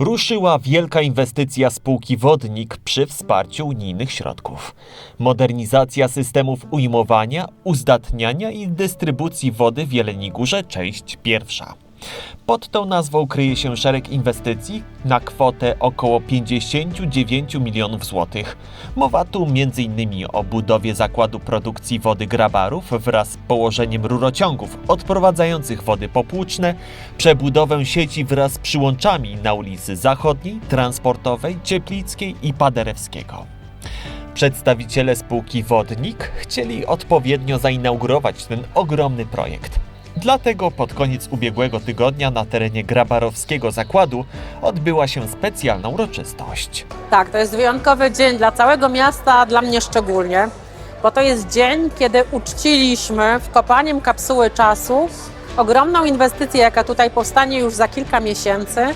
ruszyła wielka inwestycja spółki Wodnik przy wsparciu unijnych środków. Modernizacja systemów ujmowania, uzdatniania i dystrybucji wody w Jeleniej Górze, część pierwsza. Pod tą nazwą kryje się szereg inwestycji na kwotę około 59 milionów złotych. Mowa tu m.in. o budowie zakładu produkcji wody grabarów wraz z położeniem rurociągów odprowadzających wody popłuczne, przebudowę sieci wraz z przyłączami na ulicy Zachodniej, Transportowej, Cieplickiej i Paderewskiego. Przedstawiciele spółki Wodnik chcieli odpowiednio zainaugurować ten ogromny projekt. Dlatego pod koniec ubiegłego tygodnia na terenie Grabarowskiego zakładu odbyła się specjalna uroczystość. Tak, to jest wyjątkowy dzień dla całego miasta, dla mnie szczególnie, bo to jest dzień, kiedy uczciliśmy wkopaniem kapsuły czasu ogromną inwestycję, jaka tutaj powstanie już za kilka miesięcy,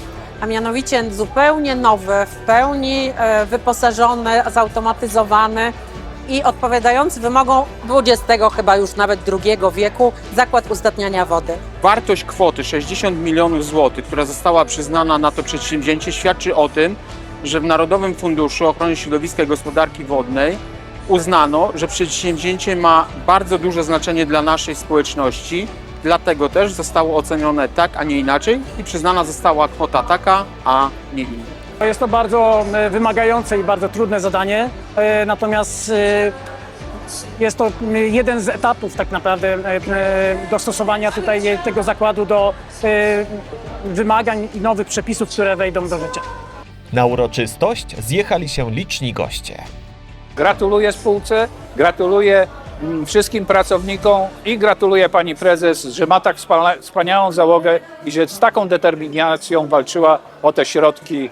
a mianowicie zupełnie nowy, w pełni e, wyposażony, zautomatyzowany i odpowiadający wymogom XX chyba już nawet II wieku zakład uzdatniania wody. Wartość kwoty 60 milionów złotych, która została przyznana na to przedsięwzięcie, świadczy o tym, że w Narodowym Funduszu Ochrony Środowiska i Gospodarki Wodnej uznano, że przedsięwzięcie ma bardzo duże znaczenie dla naszej społeczności. Dlatego też zostało ocenione tak, a nie inaczej i przyznana została kwota taka, a nie inna. Jest to bardzo e, wymagające i bardzo trudne zadanie, e, natomiast e, jest to jeden z etapów tak naprawdę dostosowania tutaj tego zakładu do wymagań i nowych przepisów, które wejdą do życia. Na uroczystość zjechali się liczni goście. Gratuluję spółce, gratuluję mm, wszystkim pracownikom i gratuluję pani prezes, że ma tak wspania- wspaniałą załogę i że z taką determinacją walczyła o te środki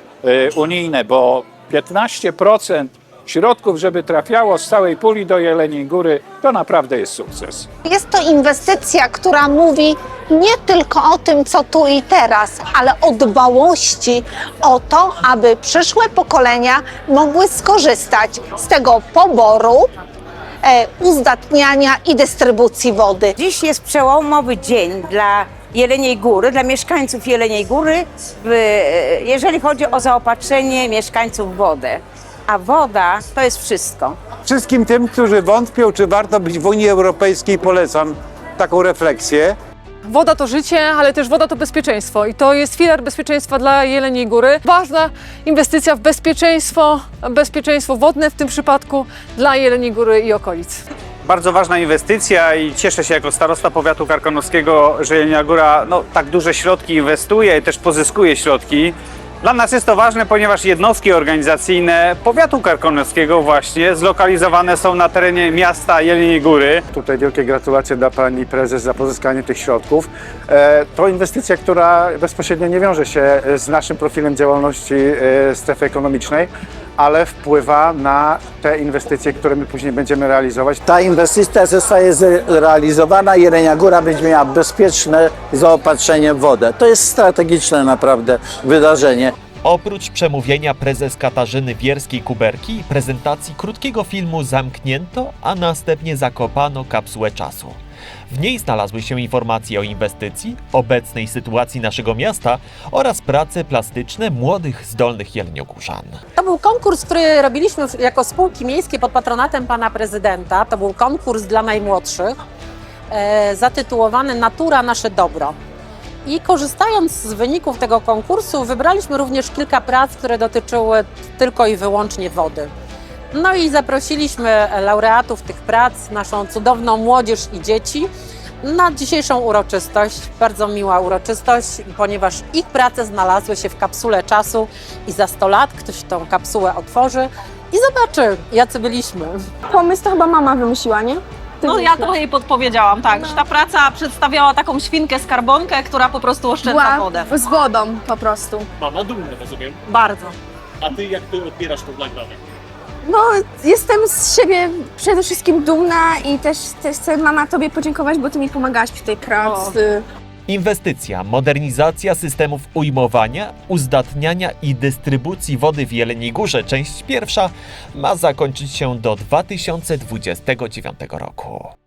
unijne, bo 15% środków, żeby trafiało z całej puli do Jeleniej Góry, to naprawdę jest sukces. Jest to inwestycja, która mówi nie tylko o tym, co tu i teraz, ale o dbałości o to, aby przyszłe pokolenia mogły skorzystać z tego poboru, e, uzdatniania i dystrybucji wody. Dziś jest przełomowy dzień dla Jeleniej Góry, dla mieszkańców Jeleniej Góry, w- jeżeli chodzi o zaopatrzenie mieszkańców w wodę. A woda to jest wszystko. Wszystkim tym, którzy wątpią, czy warto być w Unii Europejskiej, polecam taką refleksję. Woda to życie, ale też woda to bezpieczeństwo i to jest filar bezpieczeństwa dla Jeleniej Góry. Ważna inwestycja w bezpieczeństwo, bezpieczeństwo wodne w tym przypadku dla Jeleniej Góry i okolic. Bardzo ważna inwestycja i cieszę się jako starosta powiatu karkonoskiego, że Jelenia Góra no, tak duże środki inwestuje i też pozyskuje środki. Dla nas jest to ważne, ponieważ jednostki organizacyjne powiatu karkonoskiego właśnie zlokalizowane są na terenie miasta Jeleniej Góry. Tutaj wielkie gratulacje dla pani prezes za pozyskanie tych środków. E, To inwestycja, która bezpośrednio nie wiąże się z naszym profilem działalności e, strefy ekonomicznej, ale wpływa na te inwestycje, które my później będziemy realizować. Ta inwestycja zostaje zrealizowana, Jelenia Góra będzie miała bezpieczne zaopatrzenie w wodę. To jest strategiczne naprawdę wydarzenie. Oprócz przemówienia prezes Katarzyny Wierskiej-Kuberki i prezentacji krótkiego filmu zamknięto, a następnie zakopano kapsułę czasu. W niej znalazły się informacje o inwestycji, obecnej sytuacji naszego miasta oraz prace plastyczne młodych, zdolnych jeleniogórzan. To był konkurs, który robiliśmy jako spółki miejskie pod patronatem pana prezydenta. To był konkurs dla najmłodszych, e, zatytułowany Natura nasze dobro. I korzystając z wyników tego konkursu, wybraliśmy również kilka prac, które dotyczyły tylko i wyłącznie wody. No i zaprosiliśmy laureatów tych prac, naszą cudowną młodzież i dzieci, na dzisiejszą uroczystość. Bardzo miła uroczystość, ponieważ ich prace znalazły się w kapsule czasu i za 100 lat ktoś tą kapsułę otworzy i zobaczy, jacy byliśmy. Pomysł to chyba mama wymyśliła, nie? Ty No ja trochę jej podpowiedziałam, tak, że ta praca przedstawiała taką świnkę skarbonkę, która po prostu oszczędza Była wodę. z wodą po prostu. Mama dumna, rozumiem. Bardzo. A ty jak ty odbierasz tą nagrodę? No, jestem z siebie przede wszystkim dumna i też, też chcę mama tobie podziękować, bo ty mi pomagałaś przy tej pracy. Inwestycja, modernizacja systemów ujmowania, uzdatniania i dystrybucji wody w Jeleniej Górze, część pierwsza, ma zakończyć się do 2029 roku.